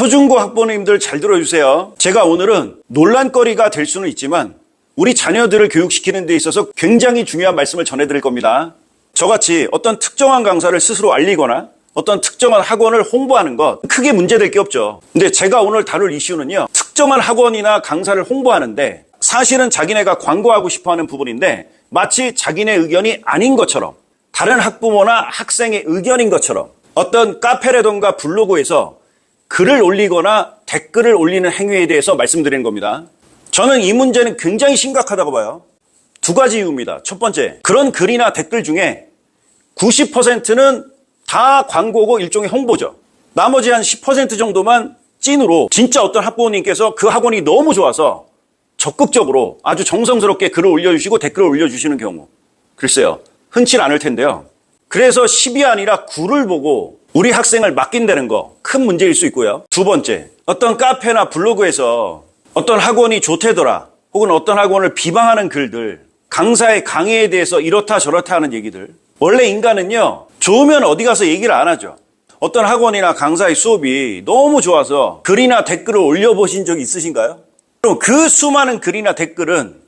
초중고 학부모님들 잘 들어주세요. 제가 오늘은 논란거리가 될 수는 있지만 우리 자녀들을 교육시키는 데 있어서 굉장히 중요한 말씀을 전해드릴 겁니다. 저같이 어떤 특정한 강사를 스스로 알리거나 어떤 특정한 학원을 홍보하는 것 크게 문제될 게 없죠. 근데 제가 오늘 다룰 이슈는요. 특정한 학원이나 강사를 홍보하는데 사실은 자기네가 광고하고 싶어 하는 부분인데 마치 자기네 의견이 아닌 것처럼 다른 학부모나 학생의 의견인 것처럼 어떤 카페라던가 블로그에서 글을 올리거나 댓글을 올리는 행위에 대해서 말씀드리는 겁니다. 저는 이 문제는 굉장히 심각하다고 봐요. 두 가지 이유입니다. 첫 번째, 그런 글이나 댓글 중에 90%는 다 광고고 일종의 홍보죠. 나머지 한 10% 정도만 찐으로 진짜 어떤 학부모님께서 그 학원이 너무 좋아서 적극적으로 아주 정성스럽게 글을 올려주시고 댓글을 올려주시는 경우. 글쎄요. 흔치 않을 텐데요. 그래서 10이 아니라 9를 보고 우리 학생을 맡긴다는 거 큰 문제일 수 있고요. 두 번째, 어떤 카페나 블로그에서 어떤 학원이 좋대더라 혹은 어떤 학원을 비방하는 글들 강사의 강의에 대해서 이렇다 저렇다 하는 얘기들 원래 인간은요 좋으면 어디 가서 얘기를 안 하죠. 어떤 학원이나 강사의 수업이 너무 좋아서 글이나 댓글을 올려보신 적 있으신가요? 그럼 그 수많은 글이나 댓글은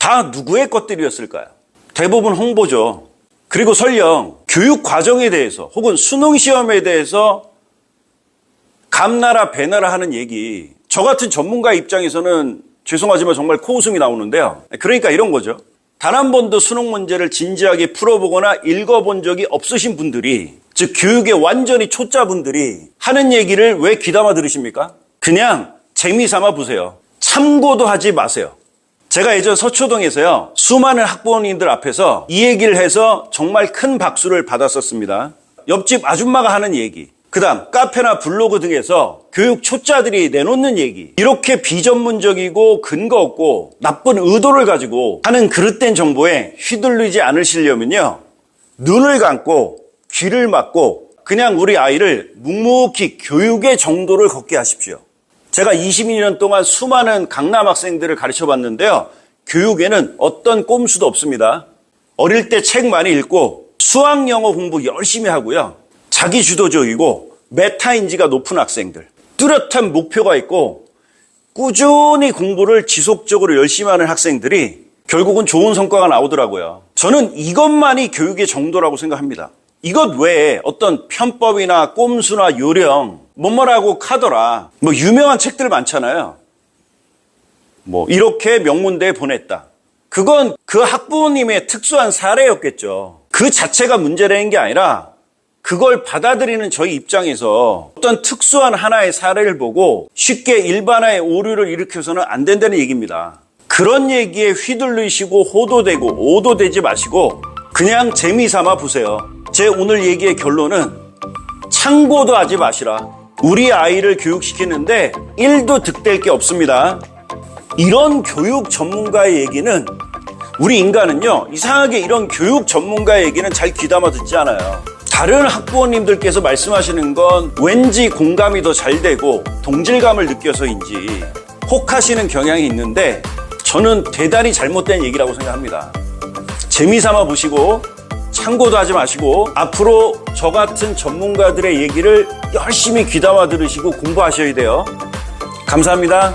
다 누구의 것들이었을까요? 대부분 홍보죠. 그리고 설령 교육 과정에 대해서 혹은 수능 시험에 대해서 감나라 배나라 하는 얘기 저 같은 전문가 입장에서는 죄송하지만 정말 코웃음이 나오는데요. 그러니까 이런 거죠. 단 한 번도 수능 문제를 진지하게 풀어보거나 읽어본 적이 없으신 분들이 즉 교육에 완전히 초짜분들이 하는 얘기를 왜 귀담아 들으십니까? 그냥 재미삼아 보세요. 참고도 하지 마세요. 제가 예전 서초동에서요, 수많은 학부모님들 앞에서 이 얘기를 해서 정말 큰 박수를 받았었습니다. 옆집 아줌마가 하는 얘기, 그 다음 카페나 블로그 등에서 교육 초짜들이 내놓는 얘기, 이렇게 비전문적이고 근거 없고 나쁜 의도를 가지고 하는 그릇된 정보에 휘둘리지 않으시려면요, 눈을 감고 귀를 막고 그냥 우리 아이를 묵묵히 교육의 정도를 걷게 하십시오. 제가 22년 동안 수많은 강남 학생들을 가르쳐 봤는데요. 교육에는 어떤 꼼수도 없습니다. 어릴 때 책 많이 읽고 수학 영어 공부 열심히 하고요. 자기 주도적이고 메타인지가 높은 학생들. 뚜렷한 목표가 있고 꾸준히 공부를 지속적으로 열심히 하는 학생들이 결국은 좋은 성과가 나오더라고요. 저는 이것만이 교육의 정도라고 생각합니다. 이것 외에 어떤 편법이나 꼼수나 요령, 뭐뭐라고 카더라, 뭐 유명한 책들 많잖아요. 뭐 이렇게 명문대에 보냈다. 그건 그 학부모님의 특수한 사례였겠죠. 그 자체가 문제라는 게 아니라 그걸 받아들이는 저희 입장에서 어떤 특수한 하나의 사례를 보고 쉽게 일반화의 오류를 일으켜서는 안 된다는 얘기입니다. 그런 얘기에 휘둘리시고 호도되고 오도되지 마시고 그냥 재미삼아 보세요. 제 오늘 얘기의 결론은 참고도 하지 마시라. 우리 아이를 교육시키는데 1도 득될 게 없습니다. 이런 교육 전문가의 얘기는 우리 인간은요, 이상하게 이런 교육 전문가의 얘기는 잘 귀담아 듣지 않아요. 다른 학부모님들께서 말씀하시는 건 왠지 공감이 더 잘 되고 동질감을 느껴서인지 혹하시는 경향이 있는데 저는 대단히 잘못된 얘기라고 생각합니다. 재미삼아 보시고 참고도 하지 마시고 앞으로 저 같은 전문가들의 얘기를 열심히 귀담아 들으시고 공부하셔야 돼요. 감사합니다.